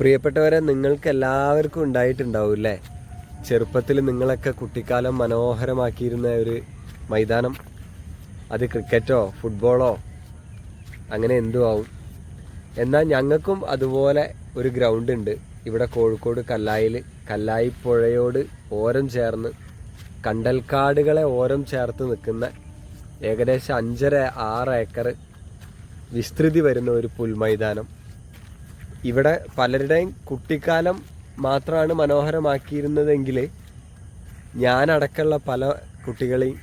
പ്രിയപ്പെട്ടവരെ നിങ്ങൾക്ക് എല്ലാവർക്കും ഉണ്ടായിട്ടുണ്ടാവും അല്ലേ ചെറുപ്പത്തിൽ നിങ്ങളൊക്കെ കുട്ടിക്കാലം മനോഹരമാക്കിയിരുന്ന ഒരു മൈതാനം. അത് ക്രിക്കറ്റോ ഫുട്ബോളോ അങ്ങനെ എന്തും ആവും. എന്നാൽ ഞങ്ങൾക്കും അതുപോലെ ഒരു ഗ്രൗണ്ട് ഉണ്ട്. ഇവിടെ കോഴിക്കോട് കല്ലായിൽ കല്ലായി പുഴയോട് ഓരം ചേർന്ന് കണ്ടൽക്കാടുകളെ ഓരം ചേർത്ത് നിൽക്കുന്ന ഏകദേശം അഞ്ചര ആറ് ഏക്കർ വിസ്തൃതി വരുന്ന ഒരു പുൽമൈതാനം. ഇവിടെ പലരുടെയും കുട്ടിക്കാലം മാത്രമാണ് മനോഹരമാക്കിയിരുന്നതെങ്കിൽ ഞാനടക്കമുള്ള പല കുട്ടികളെയും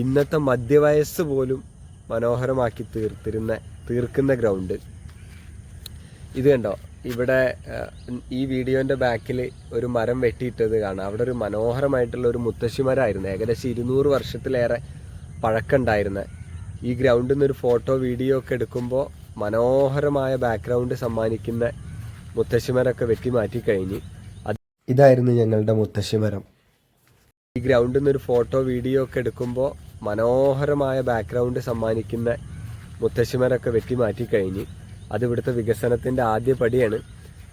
ഇന്നത്തെ മധ്യവയസ്സ് പോലും മനോഹരമാക്കി തീർത്തിരുന്ന തീർക്കുന്ന ഗ്രൗണ്ട് ഇത് കണ്ടോ? ഇവിടെ ഈ വീഡിയോന്റെ ബാക്കിൽ ഒരു മരം വെട്ടിയിട്ടത് കാണാം. അവിടെ ഒരു മനോഹരമായിട്ടുള്ള ഒരു മുത്തശ്ശിമരമായിരുന്നു ഏകദേശം ഇരുന്നൂറ് വർഷത്തിലേറെ പഴക്കമുണ്ടായിരുന്ന. ഈ ഗ്രൗണ്ടിൽ നിന്ന് ഒരു ഫോട്ടോ വീഡിയോ ഒക്കെ എടുക്കുമ്പോൾ മനോഹരമായ ബാക്ക്ഗ്രൗണ്ട് സമ്മാനിക്കുന്ന മുത്തശ്ശിമരൊക്കെ വെട്ടി മാറ്റിക്കഴിഞ്ഞ് അത് ഇതായിരുന്നു ഞങ്ങളുടെ മുത്തശ്ശിമരം. ഈ ഗ്രൗണ്ടിൽ നിന്നൊരു ഒരു ഫോട്ടോ വീഡിയോ ഒക്കെ എടുക്കുമ്പോൾ മനോഹരമായ ബാക്ക്ഗ്രൗണ്ട് സമ്മാനിക്കുന്ന മുത്തശ്ശിമരൊക്കെ വെട്ടി മാറ്റിക്കഴിഞ്ഞ് അത് ഇവിടുത്തെ വികസനത്തിന്റെ ആദ്യ പടിയാണ്.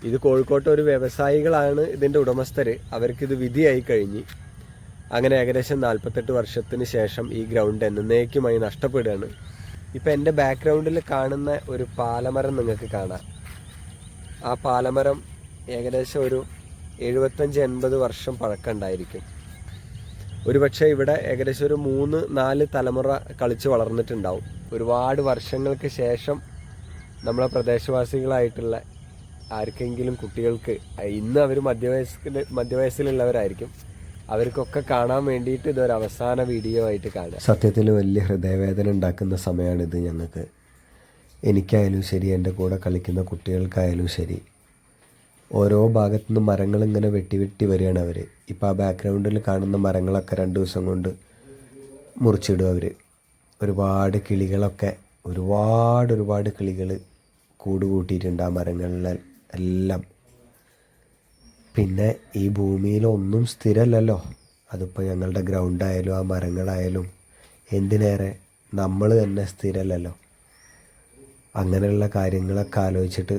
ഇത് കോഴിക്കോട്ടെ ഒരു വ്യവസായികളാണ് ഇതിന്റെ ഉടമസ്ഥർ അവർക്കിത് വിധിയായി കഴിഞ്ഞ്. അങ്ങനെ ഏകദേശം നാൽപ്പത്തെട്ട് വർഷത്തിന് ശേഷം ഈ ഗ്രൗണ്ട് എന്നേക്കുമായി നഷ്ടപ്പെടുകയാണ്. ഇപ്പം എന്റെ ബാക്ക്ഗ്രൗണ്ടിൽ കാണുന്ന ഒരു പാലമരം നിങ്ങൾക്ക് കാണാം. ആ പാലമരം ഏകദേശം ഒരു എഴുപത്തഞ്ച് എൺപത് വർഷം പഴക്കമുണ്ടായിരിക്കും ഒരുപക്ഷെ ഇവിടെ ഏകദേശം ഒരു മൂന്ന് നാല് തലമുറ കളിച്ച് വളർന്നിട്ടുണ്ടാവും. ഒരുപാട് വർഷങ്ങൾക്ക് ശേഷം നമ്മളെ പ്രദേശവാസികളായിട്ടുള്ള ആർക്കെങ്കിലും കുട്ടികൾക്ക് ഇന്ന് അവർ മധ്യവയസ്സിൽ മധ്യവയസ്സിലുള്ളവരായിരിക്കും. അവർക്കൊക്കെ കാണാൻ വേണ്ടിയിട്ട് ഇതൊരു അവസാന വീഡിയോ ആയിട്ട് കാണുക. സത്യത്തിൽ വലിയ ഹൃദയവേദന ഉണ്ടാക്കുന്ന സമയമാണിത് ഞങ്ങൾക്ക്. എനിക്കായാലും ശരി എന്റെ കൂടെ കളിക്കുന്ന കുട്ടികൾക്കായാലും ശരി. ഓരോ ഭാഗത്തു നിന്ന് മരങ്ങൾ ഇങ്ങനെ വെട്ടി വെട്ടി വരികയാണ് അവർ ഇപ്പോൾ ആ ബാക്ക്ഗ്രൗണ്ടിൽ കാണുന്ന മരങ്ങളൊക്കെ രണ്ട് ദിവസം കൊണ്ട് മുറിച്ചിടും അവർ ഒരുപാട് കിളികളൊക്കെ ഒരുപാട് ഒരുപാട് കിളികൾ കൂട് കൂട്ടിയിട്ടുണ്ട് ആ മരങ്ങളിൽ എല്ലാം. പിന്നെ ഈ ഭൂമിയിൽ ഒന്നും സ്ഥിരമല്ലല്ലോ അതിപ്പോൾ ഞങ്ങളുടെ ഗ്രൗണ്ടായാലും ആ മരങ്ങളായാലും എന്തിനേറെ നമ്മൾ തന്നെ സ്ഥിരമല്ലല്ലോ അങ്ങനെയുള്ള കാര്യങ്ങളൊക്കെ ആലോചിച്ചിട്ട്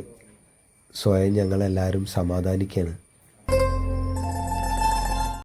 സ്വയം ഞങ്ങളെല്ലാവരും സമാധാനിക്കുകയാണ്